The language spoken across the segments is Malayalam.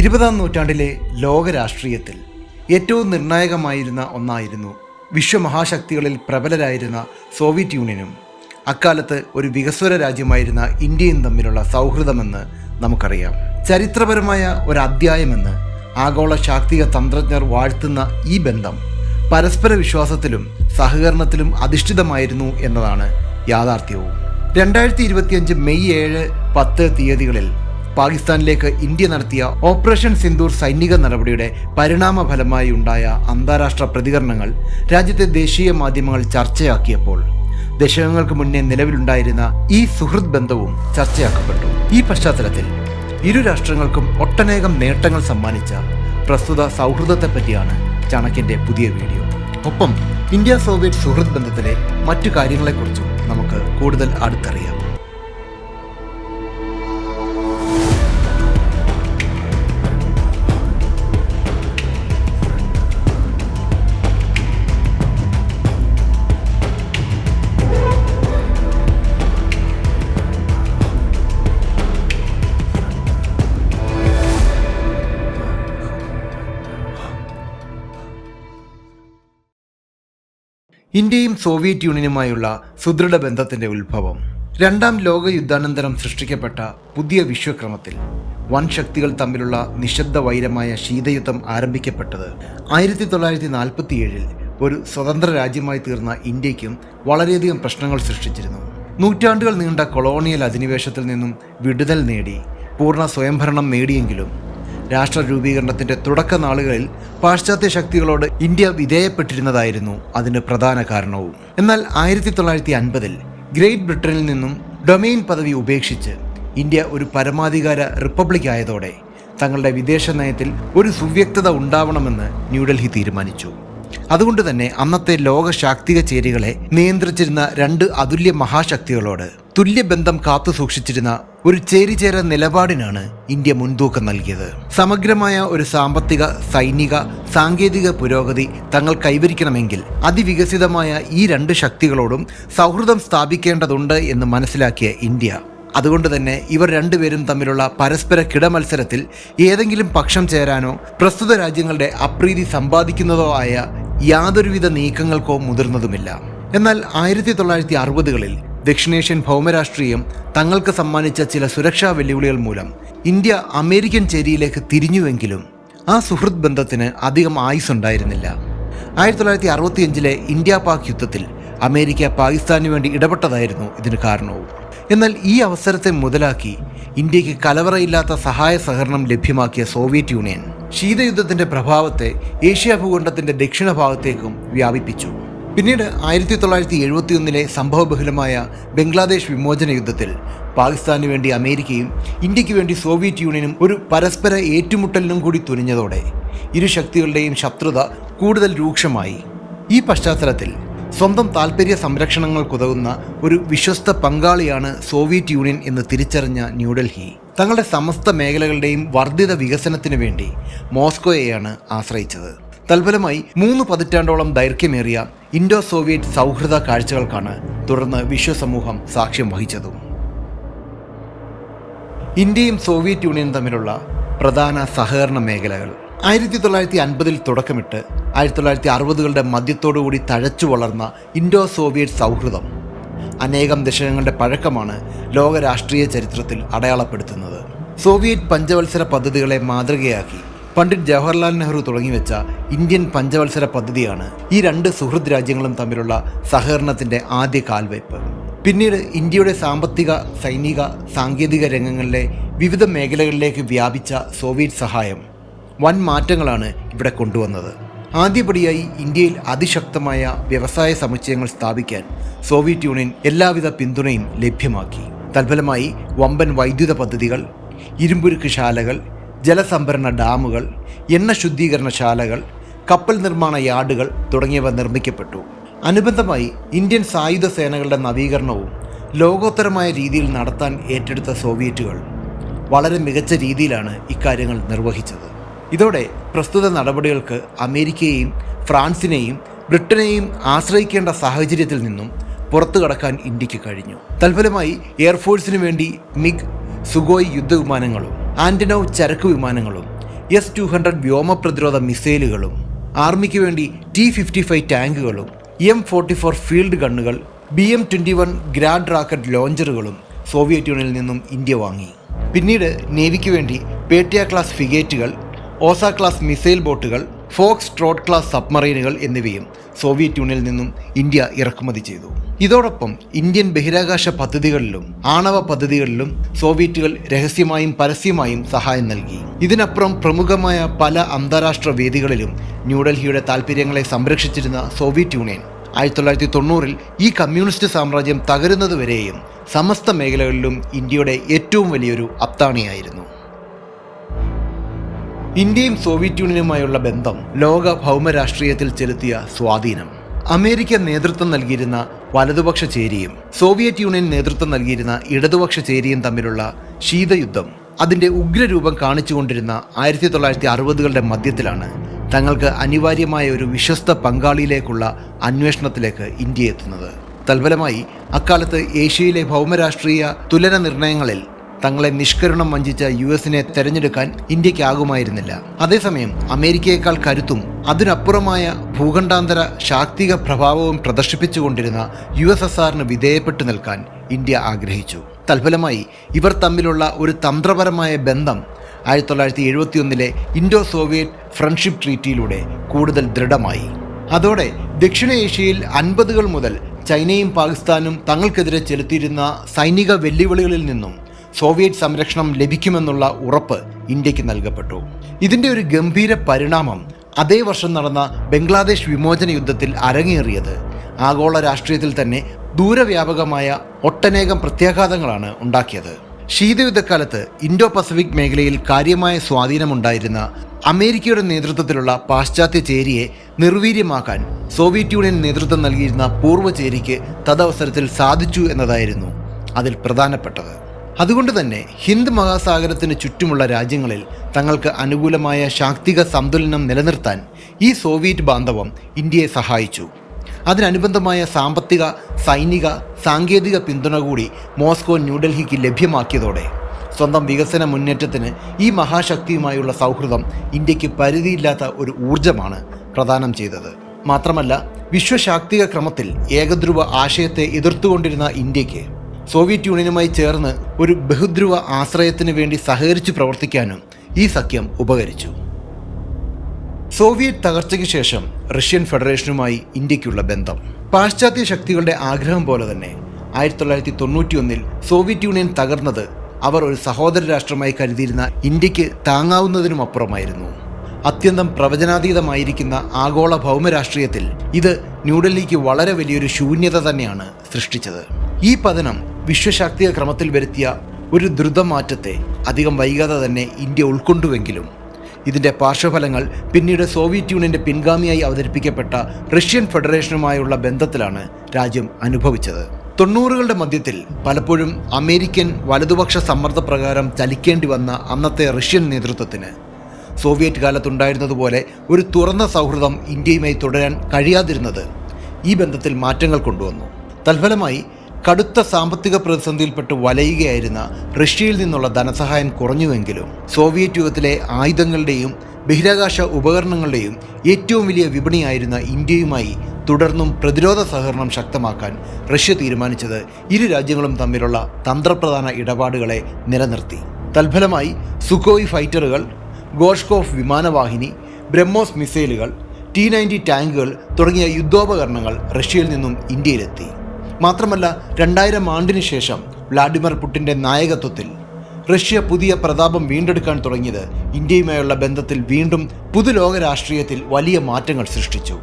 ഇരുപതാം നൂറ്റാണ്ടിലെ ലോക രാഷ്ട്രീയത്തിൽ ഏറ്റവും നിർണായകമായിരുന്ന ഒന്നായിരുന്നു വിശ്വമഹാശക്തികളിൽ പ്രബലരായിരുന്ന സോവിയറ്റ് യൂണിയനും. അക്കാലത്ത് ഒരു വികസ്വര രാജ്യമായിരുന്ന ഇന്ത്യയും തമ്മിലുള്ള സൗഹൃദമെന്ന് നമുക്കറിയാം. ചരിത്രപരമായ ഒരു അധ്യായമെന്ന് ആഗോള ശാക്തിക തന്ത്രജ്ഞർ വാഴ്ത്തുന്ന ഈ ബന്ധം പരസ്പര വിശ്വാസത്തിലും സഹകരണത്തിലും അധിഷ്ഠിതമായിരുന്നു എന്നതാണ് യാഥാർത്ഥ്യവും. രണ്ടായിരത്തി ഇരുപത്തിയഞ്ച് മെയ് ഏഴ് പത്ത് തീയതികളിൽ പാകിസ്ഥാനിലേക്ക് ഇന്ത്യ നടത്തിയ ഓപ്പറേഷൻ സിന്ദൂർ സൈനിക നടപടിയുടെ പരിണാമ ഫലമായി ഉണ്ടായ അന്താരാഷ്ട്ര പ്രതികരണങ്ങൾ രാജ്യത്തെ ദേശീയ മാധ്യമങ്ങൾ ചർച്ചയാക്കിയപ്പോൾ ദശകങ്ങൾക്ക് മുന്നേ നിലവിലുണ്ടായിരുന്ന ഈ സുഹൃത് ബന്ധവും ചർച്ചയാക്കപ്പെട്ടു. ഈ പശ്ചാത്തലത്തിൽ ഇരു രാഷ്ട്രങ്ങൾക്കും ഒട്ടനേകം നേട്ടങ്ങൾ സമ്മാനിച്ച പ്രസ്തുത സൗഹൃദത്തെ പറ്റിയാണ് ചാണക്യന്റെ പുതിയ വീഡിയോ. ഒപ്പം ഇന്ത്യ സോവിയറ്റ് സുഹൃദ് ബന്ധത്തിലെ മറ്റു കാര്യങ്ങളെക്കുറിച്ചും നമുക്ക് കൂടുതൽ അടുത്തറിയാം. ഇന്ത്യയും സോവിയറ്റ് യൂണിയനുമായുള്ള സുദൃഢ ബന്ധത്തിന്റെ ഉത്ഭവം. രണ്ടാം ലോക യുദ്ധാനന്തരം സൃഷ്ടിക്കപ്പെട്ട പുതിയ വിശ്വക്രമത്തിൽ വൻ ശക്തികൾ തമ്മിലുള്ള നിശബ്ദ വൈരമായ ശീതയുദ്ധം ആരംഭിക്കപ്പെട്ടത് ആയിരത്തി തൊള്ളായിരത്തി നാൽപ്പത്തിയേഴിൽ ഒരു സ്വതന്ത്ര രാജ്യമായി തീർന്ന ഇന്ത്യക്കും വളരെയധികം പ്രശ്നങ്ങൾ സൃഷ്ടിച്ചിരുന്നു. നൂറ്റാണ്ടുകൾ നീണ്ട കൊളോണിയൽ അധിനിവേശത്തിൽ നിന്നും വിടുതൽ നേടി പൂർണ സ്വയംഭരണം നേടിയെങ്കിലും രാഷ്ട്ര രൂപീകരണത്തിന്റെ തുടക്ക നാളുകളിൽ പാശ്ചാത്യ ശക്തികളോട് ഇന്ത്യ വിധേയപ്പെട്ടിരുന്നതായിരുന്നു അതിന് പ്രധാന കാരണവും. എന്നാൽ ആയിരത്തി തൊള്ളായിരത്തി അൻപതിൽ ഗ്രേറ്റ് ബ്രിട്ടനിൽ നിന്നും ഡൊമെയിൻ പദവി ഉപേക്ഷിച്ച് ഇന്ത്യ ഒരു പരമാധികാര റിപ്പബ്ലിക് ആയതോടെ തങ്ങളുടെ വിദേശ നയത്തിൽ ഒരു സുവ്യക്തത ഉണ്ടാവണമെന്ന് ന്യൂഡൽഹി തീരുമാനിച്ചു. അതുകൊണ്ട് തന്നെ അന്നത്തെ ലോക ശാക്തിക ചേരികളെ നിയന്ത്രിച്ചിരുന്ന രണ്ട് അതുല്യ മഹാശക്തികളോട് തുല്യബന്ധം കാത്തു സൂക്ഷിച്ചിരുന്ന ഒരു ചേരിചേര നിലപാടിനാണ് ഇന്ത്യ മുൻതൂക്കം നൽകിയത്. സമഗ്രമായ ഒരു സാമ്പത്തിക സൈനിക സാങ്കേതിക പുരോഗതി തങ്ങൾ കൈവരിക്കണമെങ്കിൽ അതിവികസിതമായ ഈ രണ്ട് ശക്തികളോടും സൗഹൃദം സ്ഥാപിക്കേണ്ടതുണ്ട് എന്ന് മനസ്സിലാക്കിയ ഇന്ത്യ. അതുകൊണ്ട് തന്നെ ഇവർ രണ്ടുപേരും തമ്മിലുള്ള പരസ്പര കിടമത്സരത്തിൽ ഏതെങ്കിലും പക്ഷം ചേരാനോ പ്രസ്തുത രാജ്യങ്ങളുടെ അപ്രീതി സമ്പാദിക്കുന്നതോ ആയ യാതൊരുവിധ നീക്കങ്ങൾക്കോ മുതിർന്നതുമില്ല. എന്നാൽ ആയിരത്തി തൊള്ളായിരത്തി അറുപതുകളിൽ ദക്ഷിണേഷ്യൻ ഭൗമരാഷ്ട്രീയം തങ്ങൾക്ക് സമ്മാനിച്ച ചില സുരക്ഷാ വെല്ലുവിളികൾ മൂലം ഇന്ത്യ അമേരിക്കൻ ചേരിയിലേക്ക് തിരിഞ്ഞുവെങ്കിലും ആ സുഹൃത് ബന്ധത്തിന് അധികം ആയുസ്സുണ്ടായിരുന്നില്ല ആയിരത്തി തൊള്ളായിരത്തി അറുപത്തിയഞ്ചിലെ ഇന്ത്യ പാക് യുദ്ധത്തിൽ അമേരിക്ക പാകിസ്ഥാനു വേണ്ടി ഇടപെട്ടതായിരുന്നു ഇതിന് കാരണവും. എന്നാൽ ഈ അവസരത്തെ മുതലാക്കി ഇന്ത്യയ്ക്ക് കലവറയില്ലാത്ത സഹായ സഹകരണം ലഭ്യമാക്കിയ സോവിയറ്റ് യൂണിയൻ ശീതയുദ്ധത്തിന്റെ പ്രഭാവത്തെ ഏഷ്യ ദക്ഷിണ ഭാഗത്തേക്കും വ്യാപിപ്പിച്ചു. പിന്നീട് ആയിരത്തി തൊള്ളായിരത്തി എഴുപത്തിയൊന്നിലെ സംഭവബഹുലമായ ബംഗ്ലാദേശ് വിമോചന യുദ്ധത്തിൽ പാകിസ്ഥാനു വേണ്ടി അമേരിക്കയും ഇന്ത്യയ്ക്ക് വേണ്ടി സോവിയറ്റ് യൂണിയനും ഒരു പരസ്പര ഏറ്റുമുട്ടലിനും കൂടി തുനിഞ്ഞതോടെ ഇരു ശക്തികളുടെയും ശത്രുത കൂടുതൽ രൂക്ഷമായി. ഈ പശ്ചാത്തലത്തിൽ സ്വന്തം താൽപ്പര്യ സംരക്ഷണങ്ങൾക്കുതകുന്ന ഒരു വിശ്വസ്ത പങ്കാളിയാണ് സോവിയറ്റ് യൂണിയൻ എന്ന് തിരിച്ചറിഞ്ഞ ന്യൂഡൽഹി. തങ്ങളുടെ സമസ്ത മേഖലകളുടെയും വർദ്ധിത വികസനത്തിനു വേണ്ടി മോസ്കോയെയാണ് ആശ്രയിച്ചത്. തൽഫലമായി മൂന്ന് പതിറ്റാണ്ടോളം ദൈർഘ്യമേറിയ ഇൻഡോ സോവിയറ്റ് സൗഹൃദ കാഴ്ചകൾക്കാണ് തുടർന്ന് വിശ്വസമൂഹം സാക്ഷ്യം വഹിച്ചതും. ഇന്ത്യയും സോവിയറ്റ് യൂണിയനും തമ്മിലുള്ള പ്രധാന സഹകരണ മേഖലകൾ. ആയിരത്തി തൊള്ളായിരത്തി അൻപതിൽ തുടക്കമിട്ട് ആയിരത്തി തൊള്ളായിരത്തി അറുപതുകളുടെ മധ്യത്തോടുകൂടി തഴച്ചു വളർന്ന ഇൻഡോ സോവിയറ്റ് സൗഹൃദം അനേകം ദശകങ്ങളുടെ പഴക്കമാണ് ലോകരാഷ്ട്രീയ ചരിത്രത്തിൽ അടയാളപ്പെടുത്തുന്നത്. സോവിയറ്റ് പഞ്ചവത്സര പദ്ധതികളെ മാതൃകയാക്കി പണ്ഡിറ്റ് ജവഹർലാൽ നെഹ്റു തുടങ്ങിവെച്ച ഇന്ത്യൻ പഞ്ചവത്സര പദ്ധതിയാണ് ഈ രണ്ട് സുഹൃദ് രാജ്യങ്ങളും തമ്മിലുള്ള സഹകരണത്തിന്റെ ആദ്യ കാൽവയ്പ്. പിന്നീട് ഇന്ത്യയുടെ സാമ്പത്തിക സൈനിക സാങ്കേതിക രംഗങ്ങളിലെ വിവിധ മേഖലകളിലേക്ക് വ്യാപിച്ച സോവിയറ്റ് സഹായം വൻ മാറ്റങ്ങളാണ് ഇവിടെ കൊണ്ടുവന്നത്. ആദ്യപടിയായി ഇന്ത്യയിൽ അതിശക്തമായ വ്യവസായ സമുച്ചയങ്ങൾ സ്ഥാപിക്കാൻ സോവിയറ്റ് യൂണിയൻ എല്ലാവിധ പിന്തുണയും ലഭ്യമാക്കി. തൽഫലമായി വമ്പൻ വൈദ്യുത പദ്ധതികൾ ഇരുമ്പുരുക്ക് ശാലകൾ ജലസംഭരണ ഡാമുകൾ എണ്ണ ശുദ്ധീകരണശാലകൾ കപ്പൽ നിർമ്മാണ യാർഡുകൾ തുടങ്ങിയവ നിർമ്മിക്കപ്പെട്ടു. അനുബന്ധമായി ഇന്ത്യൻ സായുധ സേനകളുടെ നവീകരണവും ലോകോത്തരമായ രീതിയിൽ നടത്താൻ ഏറ്റെടുത്ത സോവിയറ്റുകൾ വളരെ മികച്ച രീതിയിലാണ് ഇക്കാര്യങ്ങൾ നിർവഹിച്ചത്. ഇതോടെ പ്രസ്തുത നടപടികൾക്ക് അമേരിക്കയെയും ഫ്രാൻസിനെയും ബ്രിട്ടനെയും ആശ്രയിക്കേണ്ട സാഹചര്യത്തിൽ നിന്നും പുറത്തു കടക്കാൻ ഇന്ത്യയ്ക്ക് കഴിഞ്ഞു. തൽഫലമായി എയർഫോഴ്സിനു വേണ്ടി മിഗ് സുഗോയ് യുദ്ധവിമാനങ്ങളും ആന്റനോവ് ചരക്ക് വിമാനങ്ങളും എസ് ടു ഹൺഡ്രഡ് വ്യോമ പ്രതിരോധ മിസൈലുകളും ആർമിക്ക് വേണ്ടി ടി ഫിഫ്റ്റി ഫൈവ് ടാങ്കുകളും M forty four field ഗണ്ണുകൾ B M twenty one grand rocket ലോഞ്ചറുകളും Soviet യൂണിയനിൽ നിന്നും ഇന്ത്യ വാങ്ങി. പിന്നീട് നേവിക്ക് വേണ്ടി പേട്ടിയ ക്ലാസ് ഫിഗേറ്റുകൾ ഓസ ക്ലാസ് മിസൈൽ ബോട്ടുകൾ ഫോക്സ് ട്രോട്ട് ക്ലാസ് സബ്മറൈനുകൾ എന്നിവയും സോവിയറ്റ് യൂണിയനിൽ നിന്നും ഇന്ത്യ ഇറക്കുമതി ചെയ്തു. ഇതോടൊപ്പം ഇന്ത്യൻ ബഹിരാകാശ പദ്ധതികളിലും ആണവ പദ്ധതികളിലും സോവിയറ്റുകൾ രഹസ്യമായും പരസ്യമായും സഹായം നൽകി. ഇതിനപ്പുറം പ്രമുഖമായ പല അന്താരാഷ്ട്ര വേദികളിലും ന്യൂഡൽഹിയുടെ താൽപ്പര്യങ്ങളെ സംരക്ഷിച്ചിരുന്ന സോവിയറ്റ് യൂണിയൻ ആയിരത്തി തൊള്ളായിരത്തി തൊണ്ണൂറിൽ ഈ കമ്മ്യൂണിസ്റ്റ് സാമ്രാജ്യം തകരുന്നതുവരെയും സമസ്ത മേഖലകളിലും ഇന്ത്യയുടെ ഏറ്റവും വലിയൊരു അത്താണിയായിരുന്നു. ഇന്ത്യയും സോവിയറ്റ് യൂണിയനുമായുള്ള ബന്ധം ലോക ഭൗമരാഷ്ട്രീയത്തിൽ ചെലുത്തിയ സ്വാധീനം. അമേരിക്ക നേതൃത്വം നൽകിയിരുന്ന വലതുപക്ഷ ചേരിയും സോവിയറ്റ് യൂണിയൻ നേതൃത്വം നൽകിയിരുന്ന ഇടതുപക്ഷ ചേരിയും തമ്മിലുള്ള ശീതയുദ്ധം അതിന്റെ ഉഗ്രരൂപം കാണിച്ചുകൊണ്ടിരുന്ന ആയിരത്തി തൊള്ളായിരത്തി അറുപതുകളുടെ മധ്യത്തിലാണ് തങ്ങൾക്ക് അനിവാര്യമായ ഒരു വിശ്വസ്ത പങ്കാളിയിലേക്കുള്ള അന്വേഷണത്തിലേക്ക് ഇന്ത്യ എത്തുന്നത്. തൽഫലമായി അക്കാലത്ത് ഏഷ്യയിലെ ഭൗമരാഷ്ട്രീയ തുലന നിർണയങ്ങളിൽ തങ്ങളെ നിഷ്കരുണം വഞ്ചിച്ച യു എസിനെ തെരഞ്ഞെടുക്കാൻ ഇന്ത്യക്കാകുമായിരുന്നില്ല. അതേസമയം അമേരിക്കയേക്കാൾ കരുത്തും അതിനപ്പുറമായ ഭൂഖണ്ഡാന്തര ശാക്തിക പ്രഭാവവും പ്രദർശിപ്പിച്ചുകൊണ്ടിരുന്ന യു എസ് എസ് ആറിന് വിധേയപ്പെട്ടു നിൽക്കാൻ ഇന്ത്യ ആഗ്രഹിച്ചു. തൽഫലമായി ഇവർ തമ്മിലുള്ള ഒരു തന്ത്രപരമായ ബന്ധം ആയിരത്തി തൊള്ളായിരത്തി എഴുപത്തിയൊന്നിലെ ഇൻഡോ സോവിയറ്റ് ഫ്രണ്ട്ഷിപ്പ് ട്രീറ്റിയിലൂടെ കൂടുതൽ ദൃഢമായി. അതോടെ ദക്ഷിണേഷ്യയിൽ അൻപതുകൾ മുതൽ ചൈനയും പാകിസ്ഥാനും തങ്ങൾക്കെതിരെ ചെലുത്തിയിരുന്ന സൈനിക വെല്ലുവിളികളിൽ നിന്നും സോവിയറ്റ് സംരക്ഷണം ലഭിക്കുമെന്നുള്ള ഉറപ്പ് ഇന്ത്യയ്ക്ക് നൽകപ്പെട്ടു. ഇതിന്റെ ഒരു ഗംഭീര പരിണാമം അതേ വർഷം നടന്ന ബംഗ്ലാദേശ് വിമോചന യുദ്ധത്തിൽ അരങ്ങേറിയത്. ആഗോള രാഷ്ട്രീയത്തിൽ തന്നെ ദൂരവ്യാപകമായ ഒട്ടനേകം പ്രത്യാഘാതങ്ങളാണ് ഉണ്ടാക്കിയത്. ശീതയുദ്ധക്കാലത്ത് ഇൻഡോ പസഫിക് മേഖലയിൽ കാര്യമായ സ്വാധീനമുണ്ടായിരുന്ന അമേരിക്കയുടെ നേതൃത്വത്തിലുള്ള പാശ്ചാത്യ ചേരിയെ നിർവീര്യമാക്കാൻ സോവിയറ്റ് യൂണിയൻ നേതൃത്വം നൽകിയിരുന്ന പൂർവ ചേരിക്ക് തദവസരത്തിൽ സാധിച്ചു എന്നതായിരുന്നു അതിൽ പ്രധാനപ്പെട്ടത്. അതുകൊണ്ട് തന്നെ ഹിന്ദ് മഹാസാഗരത്തിന് ചുറ്റുമുള്ള രാജ്യങ്ങളിൽ തങ്ങൾക്ക് അനുകൂലമായ ശാക്തിക സന്തുലനം നിലനിർത്താൻ ഈ സോവിയറ്റ് ബാന്ധവം ഇന്ത്യയെ സഹായിച്ചു. അതിനനുബന്ധമായ സാമ്പത്തിക സൈനിക സാങ്കേതിക പിന്തുണ കൂടി മോസ്കോ ന്യൂഡൽഹിക്ക് ലഭ്യമാക്കിയതോടെ സ്വന്തം വികസന മുന്നേറ്റത്തിന് ഈ മഹാശക്തിയുമായുള്ള സൗഹൃദം ഇന്ത്യയ്ക്ക് പരിധിയില്ലാത്ത ഒരു ഊർജമാണ് പ്രദാനം ചെയ്തത്. മാത്രമല്ല വിശ്വശാക്തിക ക്രമത്തിൽ ഏകധ്രുവ ആശയത്തെ എതിർത്തുകൊണ്ടിരുന്ന ഇന്ത്യയ്ക്ക് സോവിയറ്റ് യൂണിയനുമായി ചേർന്ന് ഒരു ബഹുദ്രുവ ആശ്രയത്തിന് വേണ്ടി സഹകരിച്ചു പ്രവർത്തിക്കാനും ഈ സഖ്യം ഉപകരിച്ചു. സോവിയറ്റ് തകർച്ചയ്ക്ക് ശേഷം റഷ്യൻ ഫെഡറേഷനുമായി ഇന്ത്യക്കുള്ള ബന്ധം. പാശ്ചാത്യ ശക്തികളുടെ ആഗ്രഹം പോലെ തന്നെ ആയിരത്തി തൊള്ളായിരത്തി തൊണ്ണൂറ്റിയൊന്നിൽ സോവിയറ്റ് യൂണിയൻ തകർന്നത് അവർ ഒരു സഹോദര രാഷ്ട്രമായി കരുതിയിരുന്ന ഇന്ത്യയ്ക്ക് താങ്ങാവുന്നതിനും അപ്പുറമായിരുന്നു. അത്യന്തം പ്രവചനാതീതമായിരിക്കുന്ന ആഗോള ഭൗമരാഷ്ട്രീയത്തിൽ ഇത് ന്യൂഡൽഹിക്ക് വളരെ വലിയൊരു ശൂന്യത തന്നെയാണ് സൃഷ്ടിച്ചത്. ഈ പതനം വിശ്വശാക്തിക ക്രമത്തിൽ വരുത്തിയ ഒരു ദ്രുതമാറ്റത്തെ അധികം വൈകാതെ തന്നെ ഇന്ത്യ ഉൾക്കൊണ്ടുവെങ്കിലും ഇതിന്റെ പാർശ്വഫലങ്ങൾ പിന്നീട് സോവിയറ്റ് യൂണിയന്റെ പിൻഗാമിയായി അവതരിപ്പിക്കപ്പെട്ട റഷ്യൻ ഫെഡറേഷനുമായുള്ള ബന്ധത്തിലാണ് രാജ്യം അനുഭവിച്ചത്. തൊണ്ണൂറുകളുടെ മധ്യത്തിൽ പലപ്പോഴും അമേരിക്കൻ വലതുപക്ഷ സമ്മർദ്ദപ്രകാരം ചലിക്കേണ്ടി വന്ന അന്നത്തെ റഷ്യൻ നേതൃത്വത്തിന് സോവിയറ്റ് കാലത്തുണ്ടായിരുന്നതുപോലെ ഒരു തുറന്ന സൗഹൃദം ഇന്ത്യയുമായി തുടരാൻ കഴിയാതിരുന്നത് ഈ ബന്ധത്തിൽ മാറ്റങ്ങൾ കൊണ്ടുവന്നു. തൽഫലമായി കടുത്ത സാമ്പത്തിക പ്രതിസന്ധിയിൽപ്പെട്ട് വലയുകയായിരുന്ന റഷ്യയിൽ നിന്നുള്ള ധനസഹായം കുറഞ്ഞുവെങ്കിലും സോവിയറ്റ് യുഗത്തിലെ ആയുധങ്ങളുടെയും ബഹിരാകാശ ഉപകരണങ്ങളുടെയും ഏറ്റവും വലിയ വിപണിയായിരുന്ന ഇന്ത്യയുമായി തുടർന്നും പ്രതിരോധ സഹകരണം ശക്തമാക്കാൻ റഷ്യ തീരുമാനിച്ചത് ഇരു രാജ്യങ്ങളും തമ്മിലുള്ള തന്ത്രപ്രധാന ഇടപാടുകളെ നിലനിർത്തി. തൽഫലമായി സുഖോയ് ഫൈറ്ററുകൾ ഗോഷ്കോഫ് വിമാനവാഹിനി ബ്രഹ്മോസ് മിസൈലുകൾ ടി നയന്റി ടാങ്കുകൾ തുടങ്ങിയ യുദ്ധോപകരണങ്ങൾ റഷ്യയിൽ നിന്നും ഇന്ത്യയിലെത്തി. മാത്രമല്ല രണ്ടായിരം ആണ്ടിന് ശേഷം വ്ളാഡിമിർ പുടിന്റെ നായകത്വത്തിൽ റഷ്യ പുതിയ പ്രതാപം വീണ്ടെടുക്കാൻ തുടങ്ങിയത് ഇന്ത്യയുമായുള്ള ബന്ധത്തിൽ വീണ്ടും പുതുലോക രാഷ്ട്രീയത്തിൽ വലിയ മാറ്റങ്ങൾ സൃഷ്ടിച്ചു.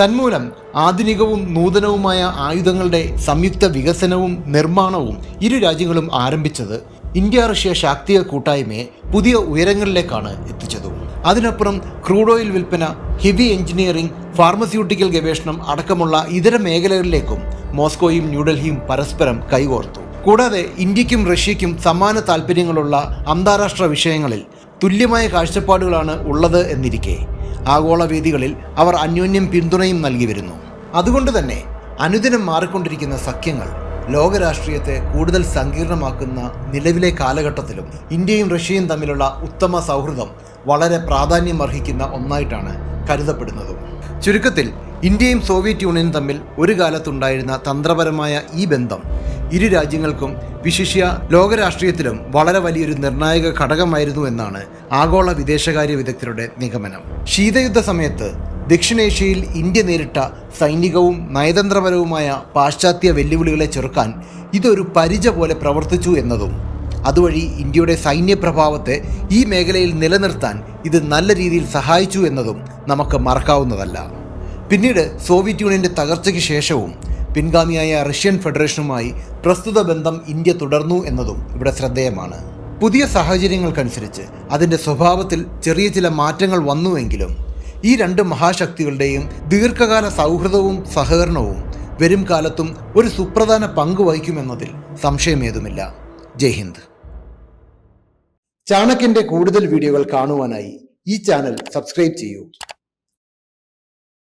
തന്മൂലം ആധുനികവും നൂതനവുമായ ആയുധങ്ങളുടെ സംയുക്ത വികസനവും നിർമ്മാണവും ഇരു രാജ്യങ്ങളും ആരംഭിച്ചത് ഇന്ത്യ റഷ്യ ശാക്തിക കൂട്ടായ്മയെ പുതിയ ഉയരങ്ങളിലേക്കാണ് എത്തിച്ചത്. അതിനപ്പുറം ക്രൂഡ് ഓയിൽ വിൽപ്പന ഹെവി എഞ്ചിനീയറിംഗ് ഫാർമസ്യൂട്ടിക്കൽ ഗവേഷണം അടക്കമുള്ള ഇതര മേഖലകളിലേക്കും മോസ്കോയും ന്യൂഡൽഹിയും പരസ്പരം കൈകോർത്തു. കൂടാതെ ഇന്ത്യക്കും റഷ്യയ്ക്കും സമാന താൽപ്പര്യങ്ങളുള്ള അന്താരാഷ്ട്ര വിഷയങ്ങളിൽ തുല്യമായ കാഴ്ചപ്പാടുകളാണ് ഉള്ളത് എന്നിരിക്കെ. ആഗോള വേദികളിൽ അവർ അന്യോന്യം പിന്തുണയും നൽകി വരുന്നു. അതുകൊണ്ട് തന്നെ അനുദിനം മാറിക്കൊണ്ടിരിക്കുന്ന സഖ്യങ്ങൾ ലോകരാഷ്ട്രീയത്തെ കൂടുതൽ സങ്കീർണമാക്കുന്ന നിലവിലെ കാലഘട്ടത്തിലും ഇന്ത്യയും റഷ്യയും തമ്മിലുള്ള ഉത്തമ സൗഹൃദം വളരെ പ്രാധാന്യം അർഹിക്കുന്ന ഒന്നായിട്ടാണ് കരുതപ്പെടുന്നത്. ചുരുക്കത്തിൽ ഇന്ത്യയും സോവിയറ്റ് യൂണിയനും തമ്മിൽ ഒരു കാലത്തുണ്ടായിരുന്ന തന്ത്രപരമായ ഈ ബന്ധം ഇരു രാജ്യങ്ങൾക്കും വിശിഷ്യ ലോകരാഷ്ട്രീയത്തിലും വളരെ വലിയൊരു നിർണായക ഘടകമായിരുന്നു എന്നാണ് ആഗോള വിദേശകാര്യ വിദഗ്ധരുടെ നിഗമനം. ശീതയുദ്ധ സമയത്ത് ദക്ഷിണേഷ്യയിൽ ഇന്ത്യ നേരിട്ട സൈനികവും നയതന്ത്രപരവുമായ പാശ്ചാത്യ വെല്ലുവിളികളെ ചെറുക്കാൻ ഇതൊരു പരിച പോലെ പ്രവർത്തിച്ചു എന്നതും അതുവഴി ഇന്ത്യയുടെ സൈന്യപ്രഭാവത്തെ ഈ മേഖലയിൽ നിലനിർത്താൻ ഇത് നല്ല രീതിയിൽ സഹായിച്ചു എന്നതും നമുക്ക് മറക്കാവുന്നതല്ല. പിന്നീട് സോവിയറ്റ് യൂണിയന്റെ തകർച്ചയ്ക്ക് ശേഷവും പിൻഗാമിയായ റഷ്യൻ ഫെഡറേഷനുമായി പ്രസ്തുത ബന്ധം ഇന്ത്യ തുടർന്നു എന്നതും ഇവിടെ ശ്രദ്ധേയമാണ്. പുതിയ സാഹചര്യങ്ങൾക്കനുസരിച്ച് അതിന്റെ സ്വഭാവത്തിൽ ചെറിയ ചില മാറ്റങ്ങൾ വന്നുവെങ്കിലും ഈ രണ്ട് മഹാശക്തികളുടെയും ദീർഘകാല സൗഹൃദവും സഹകരണവും വരും കാലത്തും ഒരു സുപ്രധാന പങ്ക് വഹിക്കുമെന്നതിൽ സംശയമേതുമില്ല. ജയ് ഹിന്ദ്. ചാണക്യന്റെ കൂടുതൽ വീഡിയോകൾ കാണുവാനായി ഈ ചാനൽ സബ്സ്ക്രൈബ് ചെയ്യൂ.